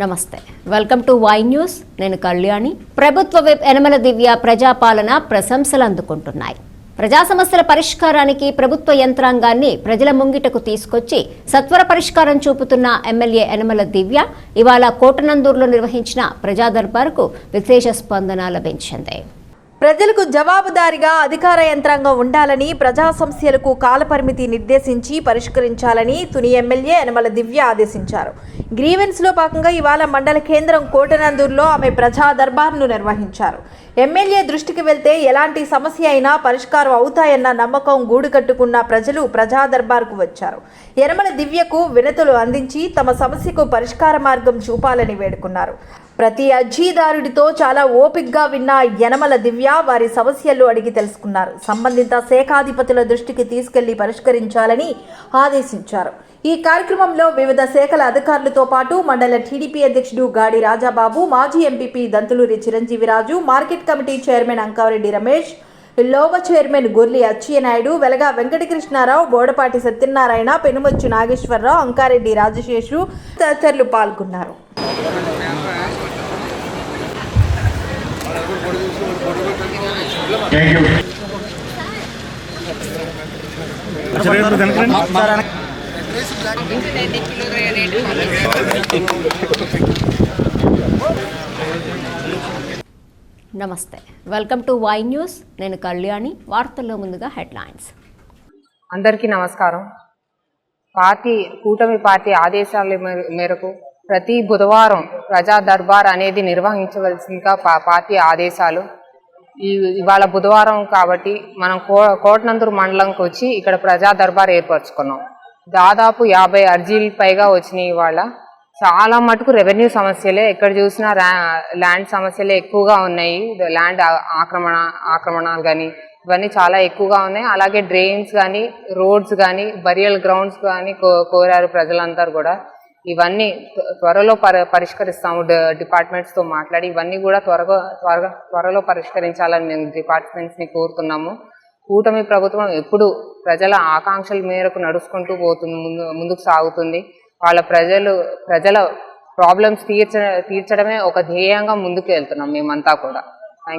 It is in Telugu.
నమస్తే. Welcome to Y news. నేను కళ్యాణి. ప్రభుత్వ వెబ్ ఎనమల దివ్య ప్రజాపాలన ప్రశంసలు అందుకుంటున్నాయి. ప్రజా సమస్యల పరిష్కారానికి ప్రభుత్వ యంత్రాంగాన్ని ప్రజల ముంగిటకు తీసుకొచ్చి సత్వర పరిష్కారం చూపుతున్న ఎమ్మెల్యే యనమల దివ్య ఇవాళ కోటనందూరులో నిర్వహించిన ప్రజా దర్బార్కు విశేష స్పందన లభించింది. ప్రజలకు జవాబుదారిగా అధికార యంత్రాంగం ఉండాలని ప్రజా సమస్యలకు కాలపరిమితి నిర్దేశించి పరిష్కరించాలని తుని ఎమ్మెల్యే యనమల దివ్య ఆదేశించారు. గ్రీవెన్స్లో భాగంగా ఇవాళ మండల కేంద్రం కోటనందూరులో ఆమె ప్రజా దర్బార్ను నిర్వహించారు. ఎమ్మెల్యే దృష్టికి వెళ్తే ఎలాంటి సమస్య అయినా పరిష్కారం అవుతాయన్న నమ్మకం గూడు కట్టుకున్న ప్రజలు ప్రజా దర్బార్కు వచ్చారు. యనమల దివ్యకు వినతులు అందించి తమ సమస్యకు పరిష్కార మార్గం చూపాలని వేడుకున్నారు. ప్రతి అర్జీదారుడితో చాలా ఓపిగ్గా విన్న యనమల దివ్య వారి సమస్యలు అడిగి తెలుసుకున్నారు. సంబంధిత శాఖాధిపతుల దృష్టికి తీసుకెళ్ళి పరిష్కరించాలని ఆదేశించారు. ఈ కార్యక్రమంలో వివిధ శాఖల అధికారులతో పాటు మండల టీడీపీ అధ్యక్షుడు గాడి రాజాబాబు మాజీ MPP Dantuluri Chiranjeeviraju market committee chairman Ankareddy Ramesh Lova chairman Gurli Atchannaidu Velaga Venkatakrishnarao Bodapati Satyanarayana Penumochu Nageswararao Ankareddy Rajaseshu తదితరులు పాల్గొన్నారు. నమస్తే. వెల్కమ్ టు వై న్యూస్ నేను కళ్యాణి. వార్తల్లో ముందుగా హెడ్లైన్స్. అందరికీ నమస్కారం. పార్టీ కూటమి పార్టీ ఆదేశాల మేర- మేరకు ప్రతి బుధవారం ప్రజా దర్బార్ అనేది నిర్వహించవలసిందిగా పా- పార్టీ ఆదేశాలు. ఈ ఇవాళ బుధవారం కాబట్టి మనం కో కోటనందూరు మండలంకి వచ్చి ఇక్కడ ప్రజా దర్బార్ ఏర్పరచుకున్నాం. దాదాపు యాభై అర్జీలు పైగా వచ్చినాయి ఇవాళ. చాలా మటుకు రెవెన్యూ సమస్యలే. ఎక్కడ చూసినా ల్యాండ్ సమస్యలే ఎక్కువగా ఉన్నాయి. ల్యాండ్ ఆక్రమణ ఆక్రమణాలు కానీ ఇవన్నీ చాలా ఎక్కువగా ఉన్నాయి. అలాగే డ్రైన్స్ కానీ రోడ్స్ కానీ బరియల్ గ్రౌండ్స్ కానీ కో- కోరారు ప్రజలందరూ కూడా. ఇవన్నీ త్వరలో పరి పరిష్కరిస్తాము డ- డిపార్ట్మెంట్స్తో మాట్లాడి ఇవన్నీ కూడా త్వరగా త్వరగా త్వరలో పరిష్కరించాలని మేము డిపార్ట్మెంట్స్ని కోరుతున్నాము. కూటమి ప్రభుత్వం ఎప్పుడు ప్రజల ఆకాంక్షల మేరకు నడుచుకుంటూ పోతుంది ముందు ముందుకు సాగుతుంది. వాళ్ళ ప్రజలు ప్రజల ప్రాబ్లమ్స్ తీర్చ తీర్చడమే ఒక ధ్యేయంగా ముందుకు వెళ్తున్నాం మేమంతా కూడా.